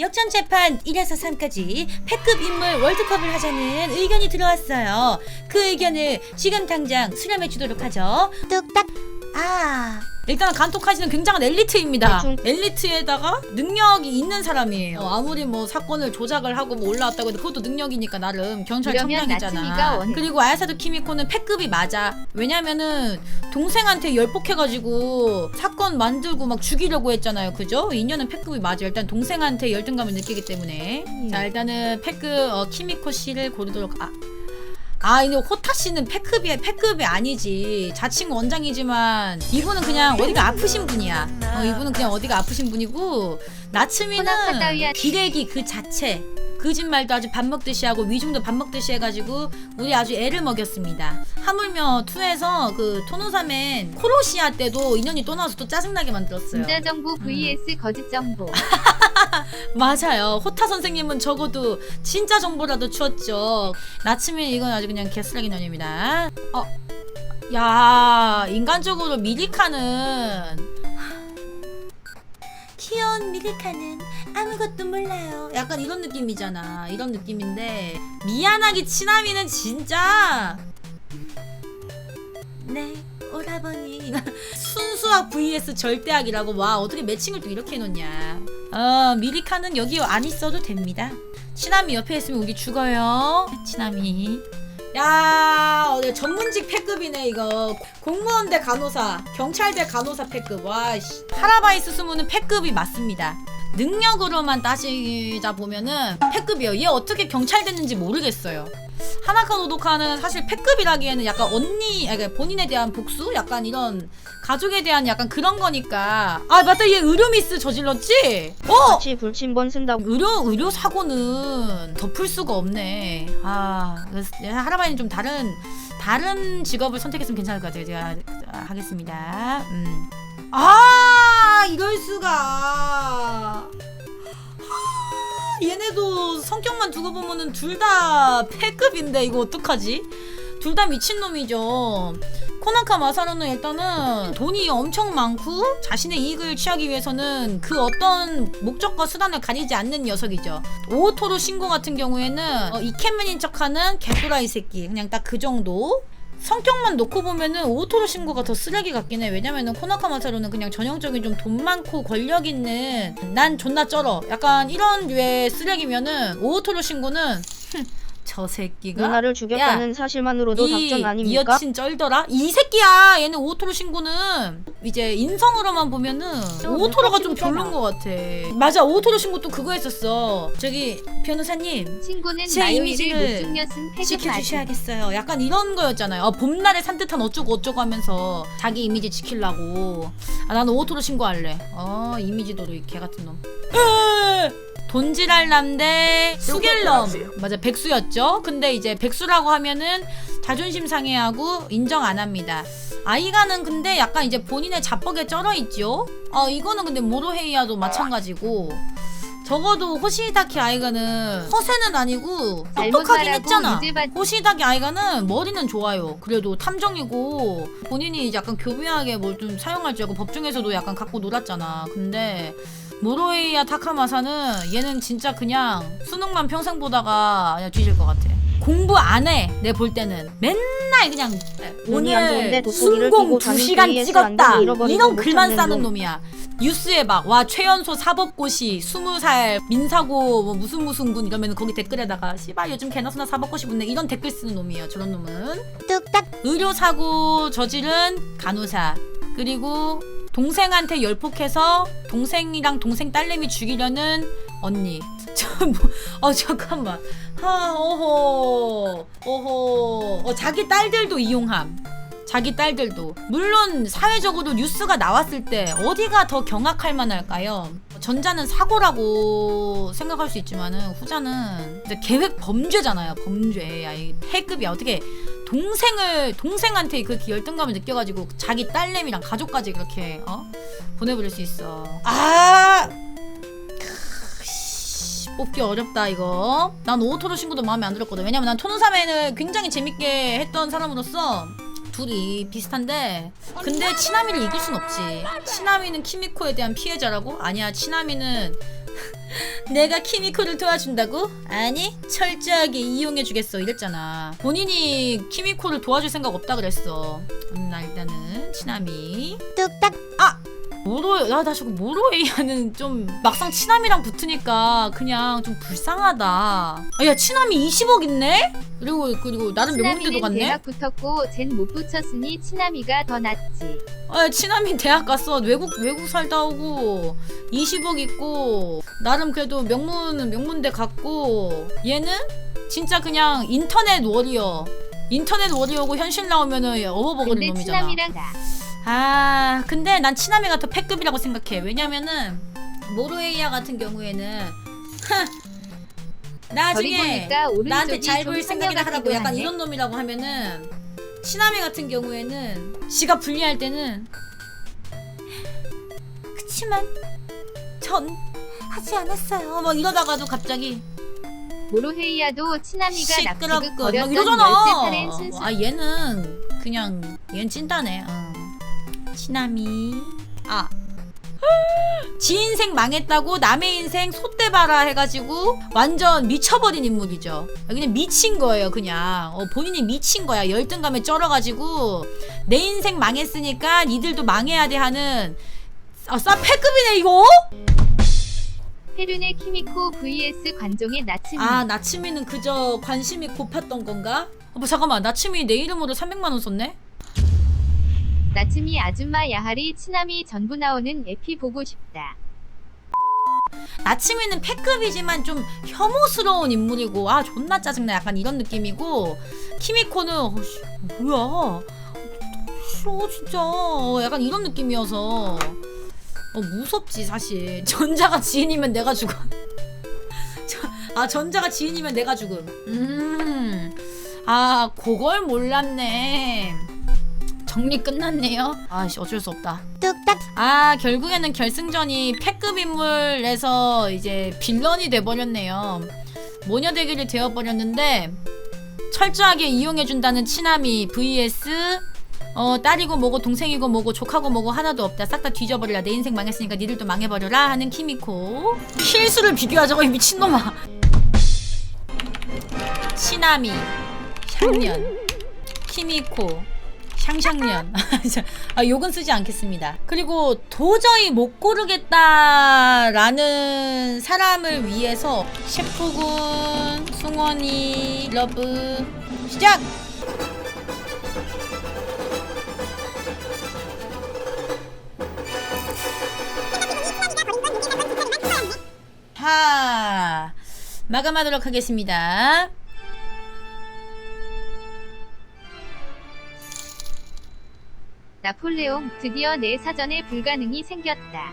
역전 재판 1에서 3까지 패급 인물 월드컵을 하자는 의견이 들어왔어요. 그 의견을 지금 당장 수렴해 주도록 하죠. 뚝딱. 아. 일단 간톡하시는 굉장한 엘리트입니다. 대충. 엘리트에다가 능력이 있는 사람이에요. 어, 아무리 뭐 사건을 조작을 하고 뭐 올라왔다고 해도 그것도 능력이니까 나름 경찰 그러면 나츠미가 청장이잖아. 원- 그리고 아야사도 키미코는 패급이 맞아. 왜냐면은 동생한테 열폭해가지고 사건 만들고 막 죽이려고 했잖아요. 그죠? 인연은 패급이 맞아. 일단 동생한테 열등감을 느끼기 때문에. 자 일단은 패급 어, 키미코 씨를 고르도록 아. 아, 근데 호타 씨는 패급이 패급이 아니지. 자칭 원장이지만 이분은 그냥 어디가 아프신 분이야. 어, 이분은 그냥 어디가 아프신 분이고 나츠미는. 기레기 그 자체. 거짓말도 아주 밥 먹듯이 하고 위중도 밥 먹듯이 해가지고 우리 아주 애를 먹였습니다. 하물며 2에서 그 토노사멘 코로시아 때도 인연이 또 나와서 또 짜증나게 만들었어요. 진짜 정보 vs 거짓 정보. 맞아요. 호타 선생님은 적어도 진짜 정보라도 주었죠. 나츠미 이건 아주 그냥 개쓰레기 년입니다. 어, 야 인간적으로 미리카는 귀여운 미리카는 아무것도 몰라요. 약간 이런 느낌이잖아. 이런 느낌인데 미안하기 치나미는 진짜. 네 오라버니. 순수학 vs 절대학이라고. 와 어떻게 매칭을 또 이렇게 해놓냐. 어 미리카는 여기 안 있어도 됩니다. 치나미 옆에 있으면 우리 죽어요. 치나미 야 어, 전문직 패급이네 이거. 공무원 대 간호사 경찰 대 간호사 패급. 와 씨. 하라바이스 스무는 패급이 맞습니다 능력으로만 따지자 보면은 패급이에요 얘 어떻게 경찰 됐는지 모르겠어요 하나카 노도카는 사실 패급이라기에는 약간 언니, 그러니까 본인에 대한 복수? 약간 이런 가족에 대한 약간 그런 거니까. 아, 맞다. 얘 의료미스 저질렀지? 어! 같이 불침번 쓴다고. 의료, 의료 사고는 덮을 수가 없네. 아, 하라바이는 좀 다른, 다른 직업을 선택했으면 괜찮을 것 같아요. 제가 하겠습니다. 음. 아, 이럴 수가. 얘네도 성격만 두고 보면은 둘 다 패급인데 이거 어떡하지? 둘 다 미친놈이죠. 코나카 마사로는 일단은 돈이 엄청 많고 자신의 이익을 취하기 위해서는 그 어떤 목적과 수단을 가리지 않는 녀석이죠. 오토로 신고 같은 경우에는 어, 이케맨인 척하는 개뚜라이 새끼 그냥 딱 그 정도. 성격만 놓고 보면은 오토로 신고가 더 쓰레기 같긴 해. 왜냐면은 코나카 마사로는 그냥 전형적인 좀 돈 많고 권력 있는 난 존나 쩔어. 약간 이런 류의 쓰레기면은 오토로 신고는 흠, 저 새끼가 누나를 죽였다는 사실만으로도 작전 아닙니까? 이 여친 쩔더라? 이 새끼야! 얘는 오토로 신고는 이제 인성으로만 보면은 오토로가 좀 별론 것 같아. 맞아, 오토로 신고 또 그거 했었어. 저기, 변호사님. 친구는 제 이미지를. 지켜주셔야겠어요. 약간 이런 거였잖아요. 어, 봄날의 산뜻한 어쩌고 어쩌고 하면서 자기 이미지 지키려고. 아, 나는 오토로 신고할래. 어, 이미지 도로 개 같은 놈. 으! 돈지랄남 대 수길럼. 맞아, 백수였죠. 근데 이제 백수라고 하면은 자존심 상해하고 인정 안 합니다. 아이가는 근데 약간 이제 본인의 자뻑에 쩔어 있죠. 어, 이거는 근데 모로헤이아도 마찬가지고. 적어도 호시다키 아이가는 허세는 아니고 똑똑하긴 했잖아. 이제 봤- 호시다키 아이가는 머리는 좋아요. 그래도 탐정이고 본인이 약간 교묘하게 뭘 좀 사용할 줄 알고 법정에서도 약간 갖고 놀았잖아. 근데 모로에이야 타카마사는 얘는 진짜 그냥 수능만 평생 보다가 그냥 뒤질 것 같아. 공부 안 해. 내 볼 때는 맨날 그냥 오늘 순공 끼고 2시간 가는 KS 찍었다. 이런 못 글만 싸는 놈. 놈이야. 뉴스에 막 와 최연소 사법고시 20살 민사고 뭐 무슨 무슨 군 이러면 거기 댓글에다가 씨발 요즘 개나 소나 사법고시 붙네 이런 댓글 쓰는 놈이에요. 저런 놈은 뚝딱 의료 사고 저지른 간호사 그리고 동생한테 열폭해서 동생이랑 동생 딸내미 죽이려는 언니. 저 뭐 어 잠깐만. 하 어허 어허 어 자기 딸들도 이용함. 자기 딸들도 물론 사회적으로 뉴스가 나왔을 때 어디가 더 경악할 만할까요? 전자는 사고라고 생각할 수 있지만은 후자는 계획 범죄잖아요 범죄 아이 패급이야 어떻게 동생을 동생한테 그 열등감을 느껴가지고 자기 딸내미랑 가족까지 그렇게 어? 보내버릴 수 있어. 아! 뽑기 어렵다 이거. 난 오토로 신고도 마음에 안 들었거든. 왜냐면 난 토노사멘을 굉장히 재밌게 했던 사람으로서 둘이 비슷한데 근데 치나미를 이길 순 없지 치나미는 키미코에 대한 피해자라고? 아니야 치나미는 내가 키미코를 도와준다고? 아니 철저하게 이용해주겠어 이랬잖아 본인이 키미코를 도와줄 생각 없다 그랬어 음, 나 일단은 치나미 뚝딱 아! 모로 나나 저거 모로에이아는 좀 막상 치나미랑 붙으니까 그냥 좀 불쌍하다 아, 야 치나미 20억 있네? 그리고 그리고 나름 명문대도 갔네 대학 붙었고 쟨 못 붙였으니 치나미가 더 낫지. 아, 치남이 대학 갔어. 외국 외국 살다 오고 20억 있고 나름 그래도 명문 명문대 갔고 얘는 진짜 그냥 인터넷 워리어. 인터넷 워리어고 현실 나오면은 근데 놈이잖아. 치나미랑 나. 아, 근데 난 치나미가 더 패급이라고 생각해. 왜냐면은 모로에이아 같은 경우에는 나중에 나한테 잘좀 보일 생각이라 하라고 약간 이런 놈이라고 하면은 치나미 같은 경우에는 지가 불리할 때는 그치만 전 하지 않았어요 막 이러다가도 갑자기 모로헤이아도 치나미가 시끄럽고 막 이러잖아. 아 얘는 그냥 얘는 찐따네 어. 치나미 아 지 인생 망했다고 남의 인생 솥대 봐라 해가지고 완전 미쳐버린 인물이죠. 그냥 미친 거예요, 그냥. 어, 본인이 미친 거야. 열등감에 쩔어가지고 내 인생 망했으니까 니들도 망해야 돼 하는 아, 싸패급이네 이거? 페륜의 키미코 vs 관종의 나츠미. 아, 나츠미는 그저 관심이 고팠던 건가? 어, 뭐 잠깐만, 나츠미 내 이름으로 300만 원 썼네? 나츠미 아줌마 야하리 치나미 전부 나오는 에피 보고 싶다. 나츠미는 패급이지만 좀 혐오스러운 인물이고 아 존나 짜증나. 약간 이런 느낌이고 키미코는 어, 씨, 뭐야? 싫어 진짜. 어, 약간 이런 느낌이어서. 어 무섭지 사실. 전자가 지인이면 내가 죽어. 저- 아 전자가 지인이면 내가 죽음. 음아 그걸 몰랐네 정리 끝났네요. 아씨 어쩔 수 없다. 아 결국에는 결승전이 패급 인물에서 이제 빌런이 돼버렸네요. 모녀 대결이 되어버렸는데 철저하게 이용해준다는 치나미 vs 어 딸이고 뭐고 동생이고 뭐고 조카고 뭐고 하나도 없다. 싹 다 뒤져버리라. 내 인생 망했으니까 니들도 망해버려라 하는 키미코. 킬수를 비교하자고 이 미친놈아. 치나미 향년 키미코 샹샹년 아, 욕은 쓰지 않겠습니다. 그리고 도저히 못 고르겠다라는 사람을 위해서 셰프군, 승원이, 러브 시작! 하 마감하도록 하겠습니다. 나폴레옹 드디어 내 사전에 불가능이 생겼다.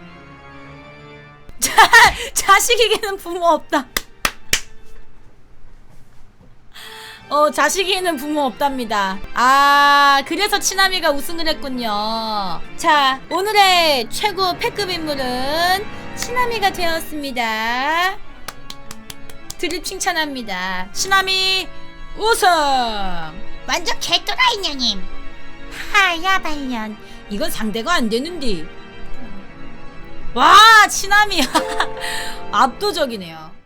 자식에게는 부모 없다. 어, 자식에게는 부모 없답니다. 아, 그래서 치나미가 우승을 했군요. 자, 오늘의 최고 패급 인물은 치나미가 되었습니다. 드립 칭찬합니다. 치나미 우승! 완전 개또라 인형님. 하야 발년. 이건 상대가 안 되는데. 와, 치나미. 압도적이네요.